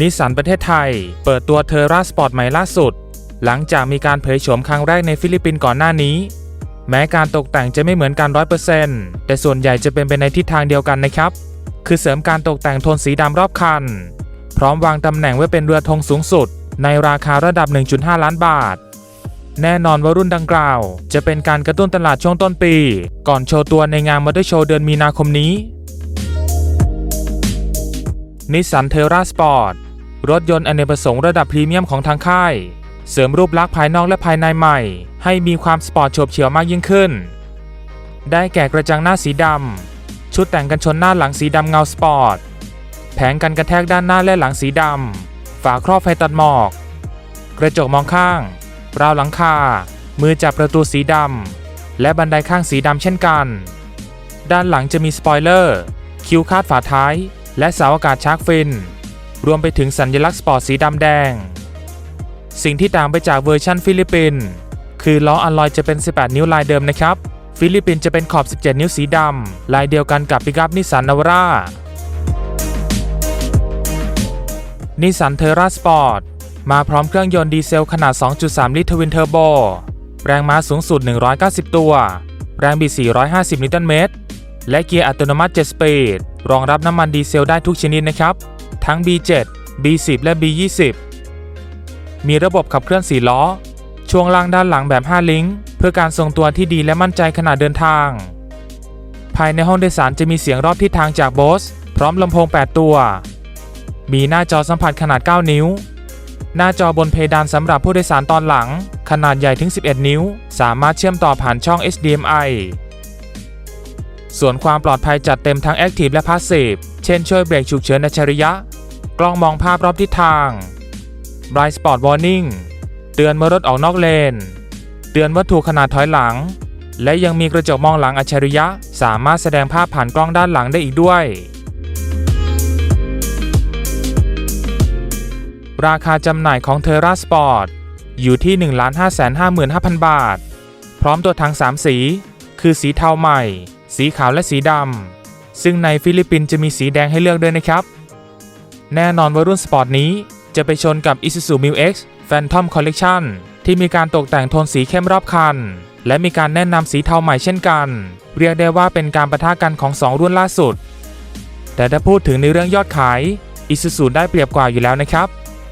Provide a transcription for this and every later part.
นิสสันประเทศไทย เปิดตัวเทอร่าสปอร์ตใหม่ล่าสุด หลังจากมีการเผยโฉมครั้งแรกในฟิลิปปินส์ก่อนหน้านี้ แม้การตกแต่งจะไม่เหมือนกัน100%แต่ส่วนใหญ่จะเป็นไปในทิศทางเดียวกันนะครับ คือเสริมการตกแต่งโทนสีดำรอบคัน พร้อมวางตำแหน่งไว้เป็นเรือธงสูงสุด ในราคาระดับ 1.5 ล้านบาท แน่นอนว่ารุ่นดังกล่าว จะเป็นการกระตุ้นตลาดช่วงต้นปี ก่อนโชว์ตัวในงานมอเตอร์โชว์เดือนมีนาคมนี้นิสสันเทราสปอร์ต รถยนต์อเนกประสงค์ระดับพรีเมียมของทางค่าย เสริมรูปลักษณ์ภายนอกและภายในใหม่ ให้มีความสปอร์ตโฉบเฉี่ยวมากยิ่งขึ้น ได้แก่กระจังหน้าสีดำ ชุดแต่งกันชนหน้าหลังสีดำเงาสปอร์ต แผงกันกระแทกด้านหน้าและหลังสีดำ ฝาครอบไฟตัดหมอก กระจกมองข้าง ราวหลังคา มือจับประตูสีดำ และบันไดข้างสีดำเช่นกัน ด้านหลังจะมีสปอยเลอร์ คิ้วคาดฝาท้าย และเสาอากาศชาร์กฟิน รวมไปถึงสัญลักษณ์สปอร์ตสีดำแดง สิ่งที่ต่างไปจากเวอร์ชันฟิลิปปินส์คือล้ออัลลอยจะเป็น 18 นิ้วลายเดิมนะครับ ฟิลิปปินส์จะเป็นขอบ 17 นิ้วสีดำลายเดียวกันกับปิกัพนิสสันนาวร่านิสสันเทอร่าสปอร์ตมาพร้อมเครื่องยนต์ดีเซลขนาด 2.3 ลิตรทวินเทอร์โบ แรงม้าสูงสุด 190 ตัว แรงบิด 450 นิวตันเมตร และเกียร์อัตโนมัติ 7 สปีด รองรับน้ำมันดีเซลได้ทุกชนิดนะครับ ทั้ง B7 B10 และ B20 มีระบบขับเคลื่อน4ล้อ ช่วงล่างด้านหลังแบบ 5 ลิงก์เพื่อการทรงตัวที่ดีและมั่นใจขณะเดินทาง ภายในห้องโดยสารจะมีเสียงรอบทิศทางจาก Bose พร้อมลำโพง 8 ตัว มีหน้าจอสัมผัสขนาด 9 นิ้ว หน้าจอบนเพดานสำหรับผู้โดยสารตอนหลัง ขนาดใหญ่ถึง 11 นิ้ว สามารถเชื่อมต่อผ่านช่อง HDMI ส่วนความปลอดภัยจัดเต็มทั้ง Active และ Passive เช่นช่วยเบรกฉุกเฉินอัจฉริยะ กล้องมองภาพรอบทิศทาง Blind Spot Warning เตือนเมื่อรถออกนอกเลน เตือนวัตถุขนาดถอยหลัง และยังมีกระจกมองหลังอัจฉริยะ สามารถแสดงภาพผ่านกล้องด้านหลังได้อีกด้วย ราคาจำหน่ายของ Terra Sport อยู่ที่ 1,555,000 บาท พร้อมตัวถัง3 สี คือสีเทาใหม่ สีขาวและสีดำ ซึ่งในฟิลิปปินส์จะมีสีแดงให้เลือกด้วยนะครับ แน่นอนว่ารุ่นสปอร์ตนี้จะไปชนกับ Isuzu Mu X Phantom Collection ที่มีการตกแต่งโทนสีเข้มรอบคัน และมีการแนะนำสีเทาใหม่เช่นกัน เรียกได้ว่าเป็นการประทะกันของ 2 รุ่นล่าสุด แต่ถ้าพูดถึงในเรื่องยอดขาย Isuzu ได้เปรียบกว่าอยู่แล้วนะครับ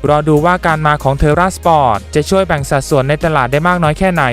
รอดูว่าการมาของ Terra Sport จะช่วยแบ่งสัดส่วนในตลาดได้มากน้อยแค่ไหน